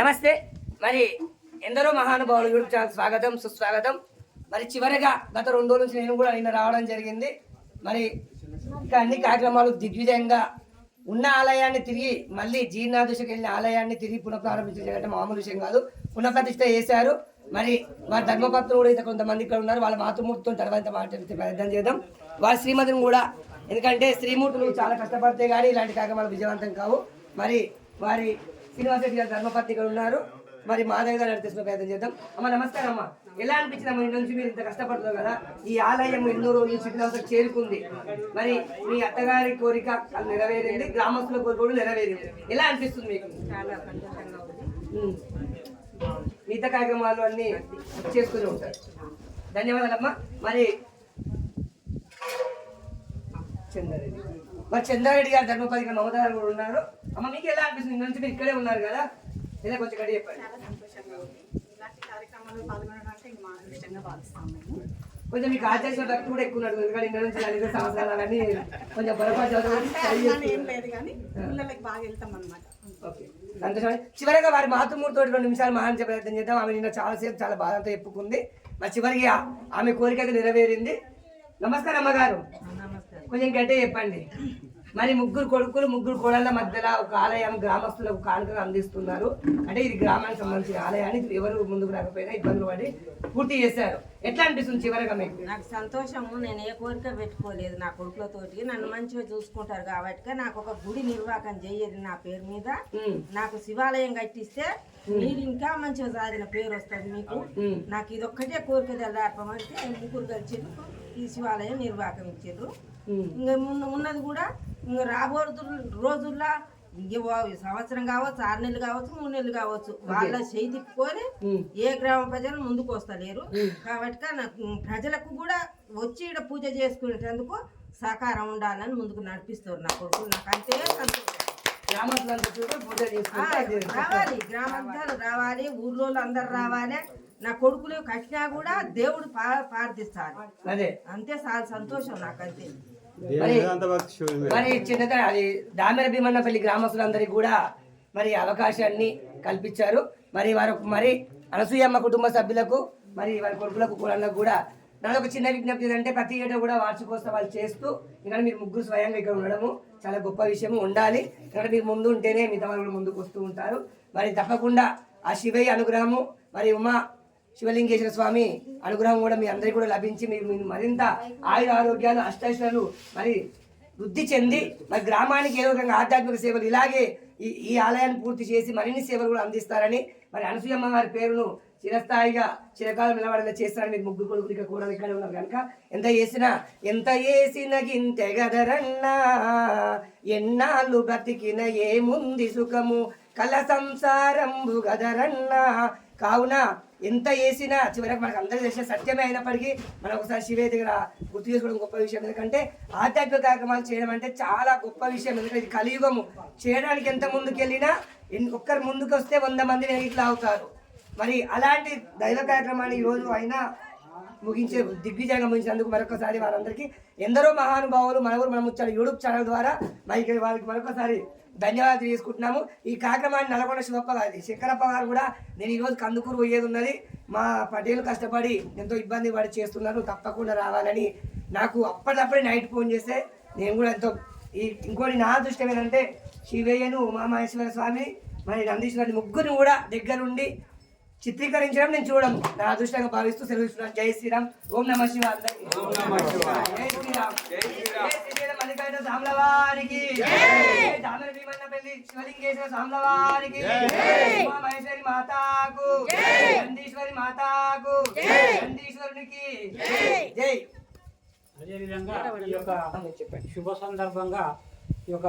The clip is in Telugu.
నమస్తే. మరి ఎందరో మహానుభావులు యూట్యూబ్ ఛానల్ స్వాగతం సుస్వాగతం. మరి చివరిగా గత రెండు రోజుల నుంచి నేను కూడా నిన్న రావడం జరిగింది. మరి ఇంకా అన్ని కార్యక్రమాలు దిగ్విజయంగా ఉన్న ఆలయాన్ని తిరిగి మళ్ళీ జీర్ణాదశకు వెళ్ళిన ఆలయాన్ని తిరిగి పునఃప్రారంభించడం మామూలు విషయం కాదు. పునఃప్రతిష్ట చేశారు. మరి వారి ధర్మపత్రులు కూడా ఇంత కొంతమంది ఇక్కడ ఉన్నారు. వాళ్ళ మాతృమూర్తితో తర్వాత మాట్లాడితే ప్రయత్నం చేద్దాం. వారి శ్రీమతిని కూడా ఎందుకంటే శ్రీమూర్తులు చాలా కష్టపడితే కానీ ఇలాంటి కార్యక్రమాలు విజయవంతం కావు. మరి వారి శ్రీనివాస రెడ్డి గారి ధర్మపత్ని ఇక్కడ ఉన్నారు. మరి మాధవ్ గారు నడిపిస్తున్న ప్రయత్నం చేద్దాం. అమ్మ నమస్కారం అమ్మ. ఎలా అనిపించింది అమ్మ నుంచి? మీరు ఇంత కష్టపడుతున్నారు కదా. ఈ ఆలయం ఎన్నో రోజులు శ్రీనివాసకు చేరుకుంది. మరి మీ అత్తగారి కోరిక నెరవేరింది. గ్రామస్తుల కోరిక కూడా నెరవేరింది. ఎలా అనిపిస్తుంది మీకు. మిగతా కార్యక్రమాలు అన్ని చేసుకుని ఉంటారు. ధన్యవాదాలమ్మా మరి చంద్రారెడ్డి. మరి చంద్రారెడ్డి గారు ధర్మపతి గారు మమతా గారు కూడా ఉన్నారు. అమ్మ మీకు ఎలా అనిపిస్తుంది? ఇంత నుంచి మీరు ఇక్కడే ఉన్నారు కదా. లేదా కొంచెం గడి చెప్పండి. చాలా సంతోషంగా ఉంది. ఇలాంటి కార్యక్రమాల్లో పాల్గొనడానికి ఇది మా అదృష్టంగా భావిస్తాం మేము. కొంచెం మీకు ఆచార్య భక్తి కూడా ఎక్కువ ఉన్నట్టు ఎందుకంటే ఇంత నుంచి నలుగురు సంవత్సరాలు అని కొంచెం పొరపాటు ఏం లేదు కానీ పిల్లలకి బాగా వెళ్తాం అనమాట ఓకే. సంతోషం. చివరిగా వారి మాతృమూర్తితో రెండు నిమిషాలు మహానించే ప్రయత్నం చేద్దాం. ఆమె నిన్న చాలాసేపు చాలా బాధతో చెప్పుకుంది. మరి చివరికి ఆమె కోరిక అయితే నెరవేరింది. నమస్కారం అమ్మగారు. కొంచెం గట్టిగా చెప్పండి. మరి ముగ్గురు కొడుకులు ముగ్గురు కోడళ్ళ మధ్యలో ఒక ఆలయం గ్రామస్తులకు కానుకగా అందిస్తున్నారు. అంటే ఇది గ్రామానికి సంబంధించిన ఆలయాన్ని ఎవరు ముందుకు రాకపోయినా ఇబ్బందులు పడి పూర్తి చేశారు. ఎట్లా అనిపిస్తుంది చివరిగా మీకు? నాకు సంతోషము. నేను ఏ కోరిక పెట్టుకోలేదు నా కొడుకులతోటి. నన్ను మంచిగా చూసుకుంటారు కాబట్టి నాకు ఒక గుడి నిర్వాహకం చేయదు నా పేరు మీద. నాకు శివాలయం కట్టిస్తే మీరు ఇంకా మంచిగా సాధిన పేరు వస్తుంది మీకు. నాకు ఇది ఒక్కటే కోరిక తెల్లారపమంటే ముగ్గురు కలిసిండ్రు ఈ శివాలయం నిర్వాహకం ఇచ్చిండ్రు ఉమ్, ఇంకా ఉన్న ఉన్నది కూడా ఇంకా రాబోతు రోజుల్లో సంవత్సరం కావచ్చు ఆరు నెలలు కావచ్చు మూడు నెలలు కావచ్చు. వాళ్ళ తిప్పుకొని ఉమ్. ఏ గ్రామ ప్రజలు ముందుకు వస్తలేరు. కాబట్టి నాకు ప్రజలకు కూడా వచ్చి ఇక్కడ పూజ చేసుకునేటందుకు సహకారం ఉండాలని ముందుకు నడిపిస్తారు నా కొడుకు. నాకు అంతే సంతోషం రావాలి. గ్రామంతా రావాలి ఊర్లో అందరు రావాలి. నా కొడుకులు కట్టినా కూడా దేవుడు ప్రార్థిస్తారు అదే. అంతే చాలా సంతోషం నాకు అంతే మరి చిన్నగా అది దామెర భీమన్నపల్లి గ్రామస్తులందరికీ కూడా మరి అవకాశాన్ని కల్పించారు. మరి వారు మరి అనసూయమ్మ కుటుంబ సభ్యులకు మరి వారి కొడుకులకు కూడా కూడా నాది ఒక చిన్న విజ్ఞప్తి ఏంటంటే ప్రతి ఏటా కూడా వార్షికోత్సవాలు చేస్తూ ఇక్కడ మీరు ముగ్గురు స్వయంగా ఇక్కడ ఉండడము చాలా గొప్ప విషయం ఉండాలి. ఇక్కడ మీరు ముందు ఉంటేనే మిగతా వాళ్ళు కూడా ముందుకు వస్తూ ఉంటారు. మరి తప్పకుండా ఆ శివయ్య అనుగ్రహము మరి ఉమా శివలింగేశ్వర స్వామి అనుగ్రహం కూడా మీ అందరికీ కూడా లభించి మీరు మరింత ఆయుర ఆరోగ్యాలు అష్టైశ్వర్యాలు మరి వృద్ధి చెంది మరి గ్రామానికి ఏదో విధంగా ఆధ్యాత్మిక సేవలు ఇలాగే ఈ ఈ ఆలయాన్ని పూర్తి చేసి మరిన్ని సేవలు కూడా అందిస్తారని మరి అనసూయమ్మ వారి పేరును చిరస్థాయిగా చిరకాలం నిలబడేలా చేస్తారని మీరు ముగ్గురు కొడుకులు ఇక్కడ కూడా ఇక్కడ ఉన్నారు కనుక ఎంత చేసినా ఎంత చేసిన గింతె గదరన్నా ఎన్నాళ్ళు బ్రతికిన ఏముంది సుఖము? కల సంసారంబు గదరన్నా కావున ఎంత చేసినా చివరికి మనకు అందరికీ తెలిసిన సత్యమే అయినప్పటికీ మనం ఒకసారి శివే దగ్గర గుర్తు చేసుకోవడం గొప్ప విషయం. ఎందుకంటే ఆధ్యాత్మిక కార్యక్రమాలు చేయడం అంటే చాలా గొప్ప విషయం. ఎందుకంటే ఇది కలియుగము. చేయడానికి ఎంత ముందుకెళ్ళినా ఎన్- ఒక్కరు ముందుకు వస్తే వంద మంది ఇట్లా అవుతారు. మరి అలాంటి దైవ కార్యక్రమాన్ని ఈరోజు అయినా ముగించే దిగ్విజయంగా ముగించినందుకు మరొకసారి వారందరికీ ఎందరో మహానుభావులు మన ఊరు మన ముచ్చాడు యూట్యూబ్ ఛానల్ ద్వారా మరి వాళ్ళకి మరొకసారి ధన్యవాదాలు తీసుకుంటున్నాము ఈ కార్యక్రమాన్ని నల్గొండ శివప్ప గారి శంకరప్ప గారు కూడా నేను ఈరోజు కందుకూరు పోయేది ఉన్నది. మా పటేలు కష్టపడి ఎంతో ఇబ్బంది పడి చేస్తున్నారు. తప్పకుండా రావాలని నాకు అప్పటికప్పుడే నైట్ ఫోన్ చేస్తే నేను కూడా ఎంతో ఈ ఇంకోటి నా అదృష్టం ఏంటంటే శివయ్యను ఉమామహేశ్వర స్వామి మరి నందీశ్వరుని ముగ్గురిని కూడా దగ్గరుండి చిత్రీకరించడం నేను చూడము నా అదృష్టంగా భావిస్తూ సెలవు ఇస్తున్నాను జై శ్రీరామ్. ఓం నమ శివ అందరికీ జై శ్రీరామ్. మల్లికార్జున దామర భీమన్నపల్లి శివలింగేశ్వర మహేశ్వరి మాతాకు. నందీశ్వరి మాతాకు. నందీశ్వరునికి. జై. అదేవిధంగా ఈ యొక్క శుభ సందర్భంగా ఈ యొక్క